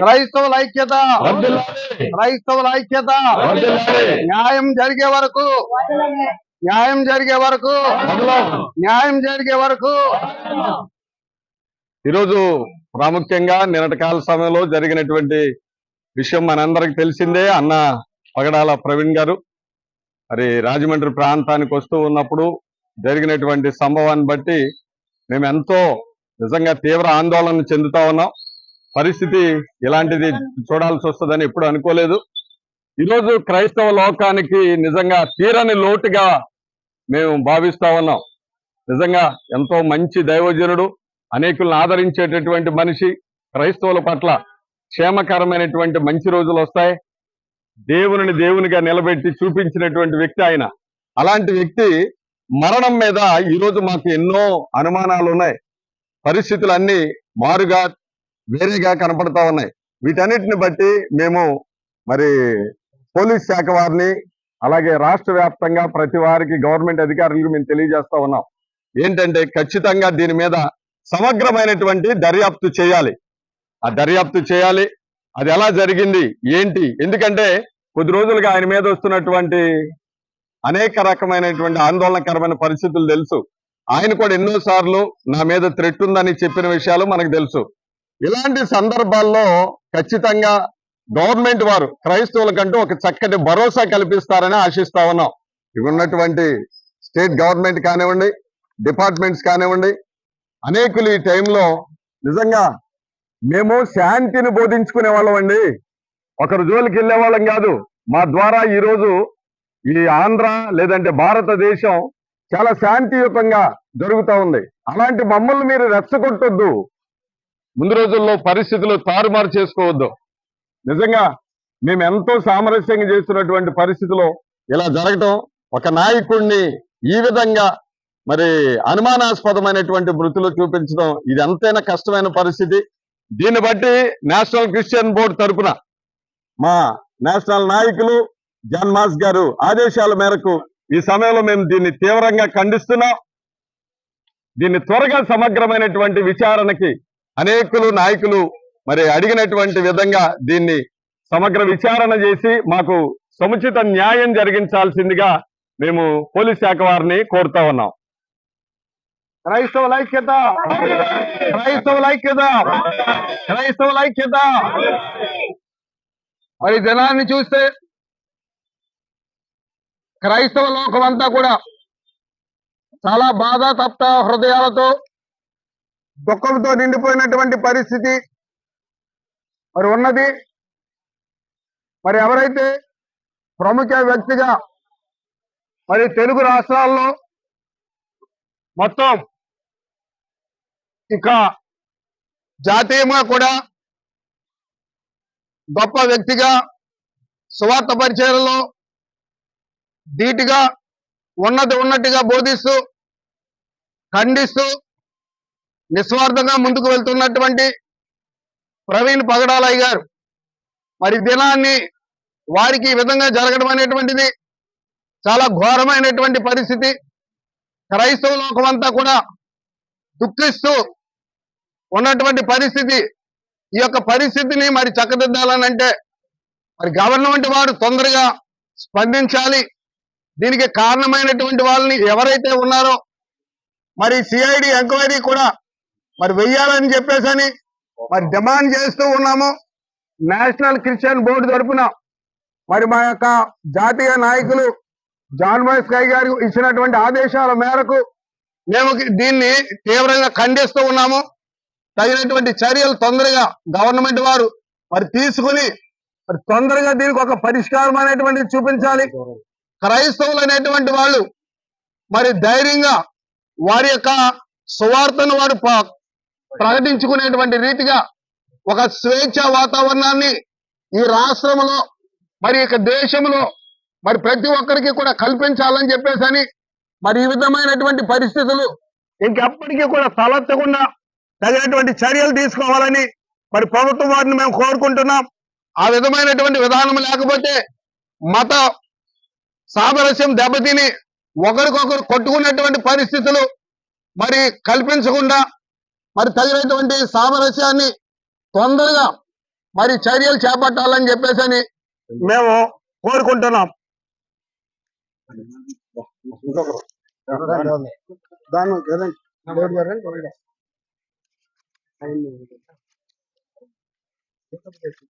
క్రైస్తవుల ఐక్యత. క్రైస్తవుల ఐక్యత. న్యాయం జరిగే వరకు. న్యాయం జరిగే వరకు. న్యాయం జరిగే వరకు. ఈరోజు ప్రాముఖ్యంగా నిన్నటి కాల సమయంలో జరిగినటువంటి విషయం మనందరికి తెలిసిందే. అన్న పగడాల ప్రవీణ్ గారు మరి రాజమండ్రి ప్రాంతానికి వస్తూ ఉన్నప్పుడు జరిగినటువంటి సంభవాన్ని బట్టి మేము ఎంతో నిజంగా తీవ్ర ఆందోళన చెందుతా ఉన్నాం. పరిస్థితి ఇలాంటిది చూడాల్సి వస్తుందని ఎప్పుడు అనుకోలేదు. ఈరోజు క్రైస్తవ లోకానికి నిజంగా తీరని లోటుగా మేము భావిస్తా ఉన్నాం. నిజంగా ఎంతో మంచి దైవజనుడు అనేకులను ఆదరించేటటువంటి మనిషి క్రైస్తవుల పట్ల క్షేమకరమైనటువంటి మంచి రోజులు వస్తాయి. దేవుని దేవునిగా నిలబెట్టి చూపించినటువంటి వ్యక్తి ఆయన. అలాంటి వ్యక్తి మరణం మీద ఈరోజు మాకు ఎన్నో అనుమానాలు ఉన్నాయి పరిస్థితులన్నీ మారుగా వేరేగా కనపడతా ఉన్నాయి. వీటన్నిటిని బట్టి మేము మరి పోలీస్ శాఖ వారిని అలాగే రాష్ట్ర వ్యాప్తంగా ప్రతి వారికి గవర్నమెంట్ అధికారులకు మేము తెలియజేస్తా ఉన్నాం. ఏంటంటే ఖచ్చితంగా దీని మీద సమగ్రమైనటువంటి దర్యాప్తు చేయాలి. ఆ దర్యాప్తు చేయాలి. అది ఎలా జరిగింది? ఏంటి? ఎందుకంటే కొద్ది రోజులుగా ఆయన మీద వస్తున్నటువంటి అనేక రకమైనటువంటి ఆందోళనకరమైన పరిస్థితులు తెలుసు. ఆయన కూడా ఎన్నో సార్లు నా మీద థ్రెట్ ఉందని చెప్పిన విషయాలు మనకు తెలుసు. ఇలాంటి సందర్భాల్లో ఖచ్చితంగా గవర్నమెంట్ వారు క్రైస్తవులకంటూ ఒక చక్కటి భరోసా కల్పిస్తారని ఆశిస్తా ఉన్నాం. ఇవి ఉన్నటువంటి స్టేట్ గవర్నమెంట్ కానివ్వండి డిపార్ట్మెంట్స్ కానివ్వండి అనేకులు ఈ టైంలో నిజంగా మేము శాంతిని బోధించుకునే వాళ్ళం అండి. ఒకరి జోలికి వెళ్ళే వాళ్ళం కాదు. మా ద్వారా ఈరోజు ఈ ఆంధ్ర లేదంటే భారతదేశం చాలా శాంతియుతంగా జరుగుతూ ఉంది. అలాంటి మమ్మల్ని మీరు రెచ్చగొట్టొద్దు. ముందు రోజుల్లో పరిస్థితులు తారుమారు చేసుకోవద్దు. నిజంగా మేము ఎంతో సామరస్యంగా చేస్తున్నటువంటి పరిస్థితిలో ఇలా జరగటం ఒక నాయకుడిని ఈ విధంగా మరి అనుమానాస్పదమైనటువంటి మృతులు చూపించడం ఇది ఎంతైనా కష్టమైన పరిస్థితి. దీన్ని బట్టి నేషనల్ క్రిస్టియన్ బోర్డు తరపున మా నేషనల్ నాయకులు జాన్ మాస్ గారు ఆదేశాల మేరకు ఈ సమయంలో మేము దీన్ని తీవ్రంగా ఖండిస్తున్నాం. దీన్ని త్వరగా సమగ్రమైనటువంటి విచారణకి అనేకులు నాయకులు మరి అడిగినటువంటి విధంగా దీన్ని సమగ్ర విచారణ చేసి మాకు సముచిత న్యాయం జరిగించాల్సిందిగా మేము పోలీస్ శాఖ వారిని కోరుతా ఉన్నాం. క్రైస్తవుల ఐక్యత! క్రైస్తవుల ఐక్యత! క్రైస్తవుల ఐక్యత! మరి జనాన్ని చూస్తే క్రైస్తవ లోకం అంతా కూడా చాలా బాధ తప్త హృదయాలతో దుఃఖంతో నిండిపోయినటువంటి పరిస్థితి మరి ఉన్నది. మరి ఎవరైతే ప్రముఖ వ్యక్తిగా మరి తెలుగు రాష్ట్రాల్లో మొత్తం ఇక జాతీయంగా కూడా గొప్ప వ్యక్తిగా సువార్త పరిచయలో ధీటుగా ఉన్నది ఉన్నట్టుగా బోధిస్తూ ఖండిస్తూ నిస్వార్థంగా ముందుకు వెళ్తున్నటువంటి ప్రవీణ్ పగడాలయ్య గారు. మరి దినాన్ని వారికి ఈ విధంగా జరగడం అనేటువంటిది చాలా ఘోరమైనటువంటి పరిస్థితి. క్రైస్తవ లోకమంతా కూడా దుఃఖిస్తూ ఉన్నటువంటి పరిస్థితి. ఈ యొక్క పరిస్థితిని మరి చక్కదిద్దాలనంటే మరి గవర్నమెంట్ వారు తొందరగా స్పందించాలి. దీనికి కారణమైనటువంటి వాళ్ళని ఎవరైతే ఉన్నారో మరి సిఐడి ఎంక్వైరీ కూడా మరి వెయ్యాలని చెప్పేసని మరి డిమాండ్ చేస్తూ ఉన్నాము. నేషనల్ క్రిస్టియన్ బోర్డు తరపున మరి మా యొక్క జాతీయ నాయకులు జాన్ వైస్ కై గారు ఇచ్చినటువంటి ఆదేశాల మేరకు మేము దీన్ని తీవ్రంగా ఖండిస్తూ ఉన్నాము. తగినటువంటి చర్యలు తొందరగా గవర్నమెంట్ వారు మరి తీసుకుని మరి తొందరగా దీనికి ఒక పరిష్కారం అనేటువంటిది చూపించాలి. క్రైస్తవులు అనేటువంటి వాళ్ళు మరి ధైర్యంగా వారి యొక్క సువార్తను వారు ప్రకటించుకునేటువంటి రీతిగా ఒక స్వేచ్ఛ వాతావరణాన్ని ఈ రాష్ట్రంలో మరి ఇక దేశంలో మరి ప్రతి ఒక్కరికి కూడా కల్పించాలని చెప్పేసని మరి ఈ విధమైనటువంటి పరిస్థితులు ఇంకెప్పటికీ కూడా తలెత్తకుండా తగినటువంటి చర్యలు తీసుకోవాలని మరి ప్రభుత్వం వారిని మేము కోరుకుంటున్నాం. ఆ విధమైనటువంటి విధానం లేకపోతే మత సామరస్యం దెబ్బతిని ఒకరికొకరు కొట్టుకున్నటువంటి పరిస్థితులు మరి కల్పించకుండా మరి తగినటువంటి సామరస్యాన్ని తొందరగా మరి చర్యలు చేపట్టాలని చెప్పేసి అని మేము కోరుకుంటున్నాం. దాని